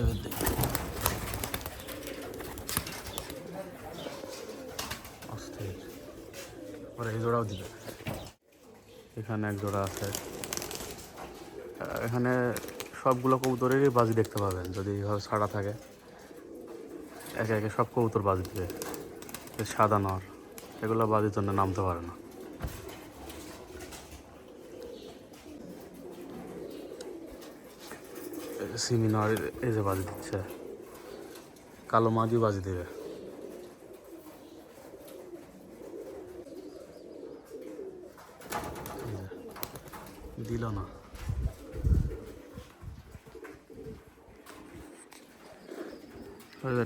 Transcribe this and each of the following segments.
এবার দেখি জোড়াও দিবে। এখানে এক জোড়া আছে। এখানে সবগুলো কবুতরেরই বাজি দেখতে পাবেন, যদি এইভাবে ছাড়া থাকে। একে একে সব কবুতর বাজি দিবে। সাদা নর, এগুলো বাজির জন্য নামতে পারে না। সিমি নর এই যে বাজি দিচ্ছে। কালো মাঝি বাজি দেবে। দিল না।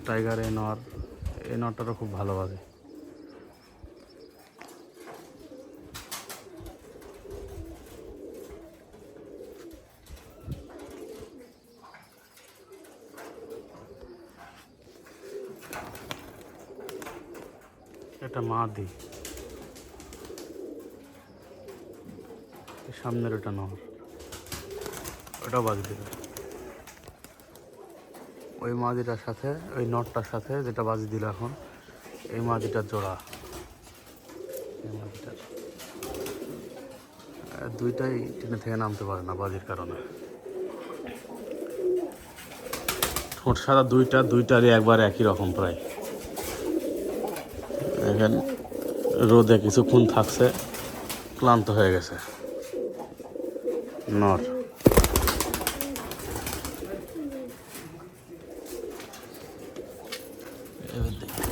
টাইগার এই নর নরটারও খুব ভালো বাজে। এটা মাদি। সামনের ওটা নর। ওটা বাজ দেবে ওই মাদিটার সাথে, ওই নটটার সাথে যেটা বাজি দিল এখন, এই মাদিটার জোড়া। এই মাদিটার। দুইটাই ট্রেনে থেকে নামতে পারে না বাজির কারণে। ঠোঁট সাদা দুইটা, দুইটারই একবার একই রকম প্রায়। এখানে রোদে কিছুক্ষণ থাকছে, ক্লান্ত হয়ে গেছে। নর। এবার দেখি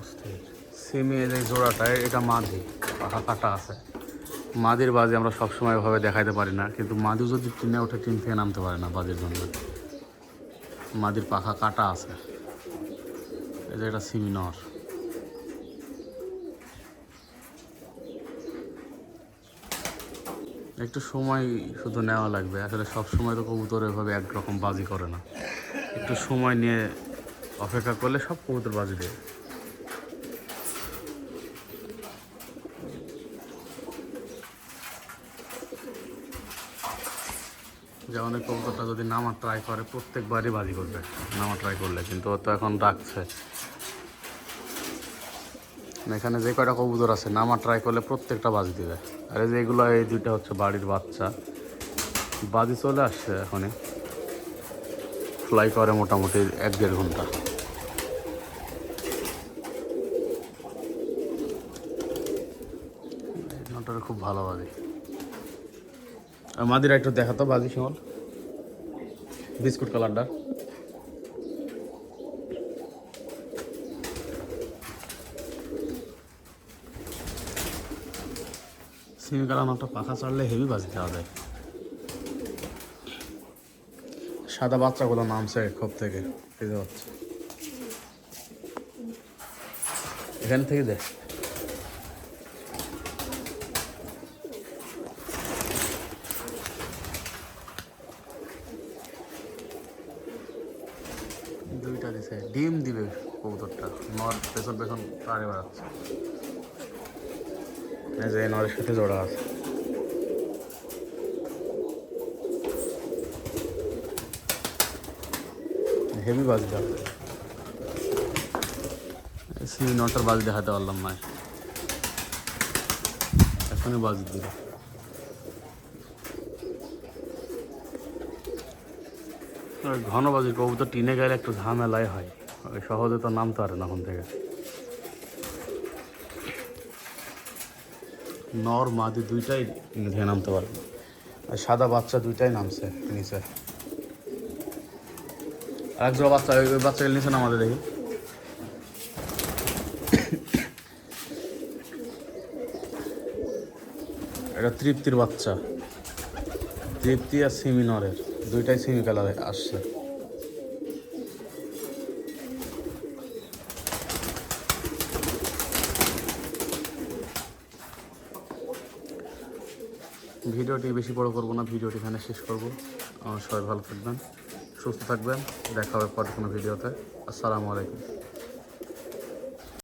অস্থির সিমি এই যে জোড়াটা, এটা মাদি পাখা কাটা আছে। মাদির বাজি আমরা সবসময় ওভাবে দেখাইতে পারি না, কিন্তু মাদি যদি টিনে ওঠে, টিন থেকে নামতে পারে না বাজির জন্য মাদির পাখা কাটা আছে। এটা একটা সিমিনর। একটু সময় শুধু নেওয়া লাগবে। আসলে সব সময় তো কবুতর এভাবে একরকম বাজি করে না। একটু সময় নিয়ে অপেক্ষা করলে সব কবুতর বাজি দেবে যেমন এই কবুতরটা যদি নামার ট্রাই করে, প্রত্যেকবারই বাজি করবে। নামা ট্রাই করলে, কিন্তু ও তো এখন ডাকছে। এখানে যে কয়টা কবুতর আছে নামা ট্রাই করলে প্রত্যেকটা বাজি দেবে। আর যে এগুলো, এই দুইটা হচ্ছে বাড়ির বাচ্চা। বাজি চলে আসছে এখনই। ফ্লাই করে মোটামুটি এক দেড় ঘণ্টা। খুব ভালো বাজি। মাদিরা একটু দেখাতো, বাজি শিমল। বিস্কুট কালারটা। সিমি কালার নটা পাখা চাড়লে হেভি বাজি দেওয়া যায়। সাদা বাচ্চাগুলো নামছে খোপ থেকে এখান থেকে দেখ দুইটা দিছে। ডিম দিবে কবুতরটা। নর পেছন পেছন পাড়ে বেড়াচ্ছে। যে নরের সাথে জোড়া আছে। হেভি বাজ যাবে সি নটার বাজ দেখাতে পারলাম না। এখনই বাজ দিল ওই ঘন বাজি কবুতর টিনে গেলে একটু ঝামেলাই হয়। সহজে তো নামতে পারে না ওখান থেকে। নর, মাদি দুইটাই নিচে নামতে পারে। আর সাদা বাচ্চা দুইটাই নামছে নিচে। আর বাচ্চা, ওই বাচ্চাকে নিচে নামাতে দেখি। এটা তৃপ্তির বাচ্চা। তৃপ্তি আর সিমি নরের। দুইটাই সেমি কালারে আসছে। ভিডিওটি বেশি বড় করব না, ভিডিওটি এখানে শেষ করব। সবাই ভালো থাকবেন, সুস্থ থাকবেন, দেখা হবে পরে কোনো ভিডিওতে। আসসালামু আলাইকুম।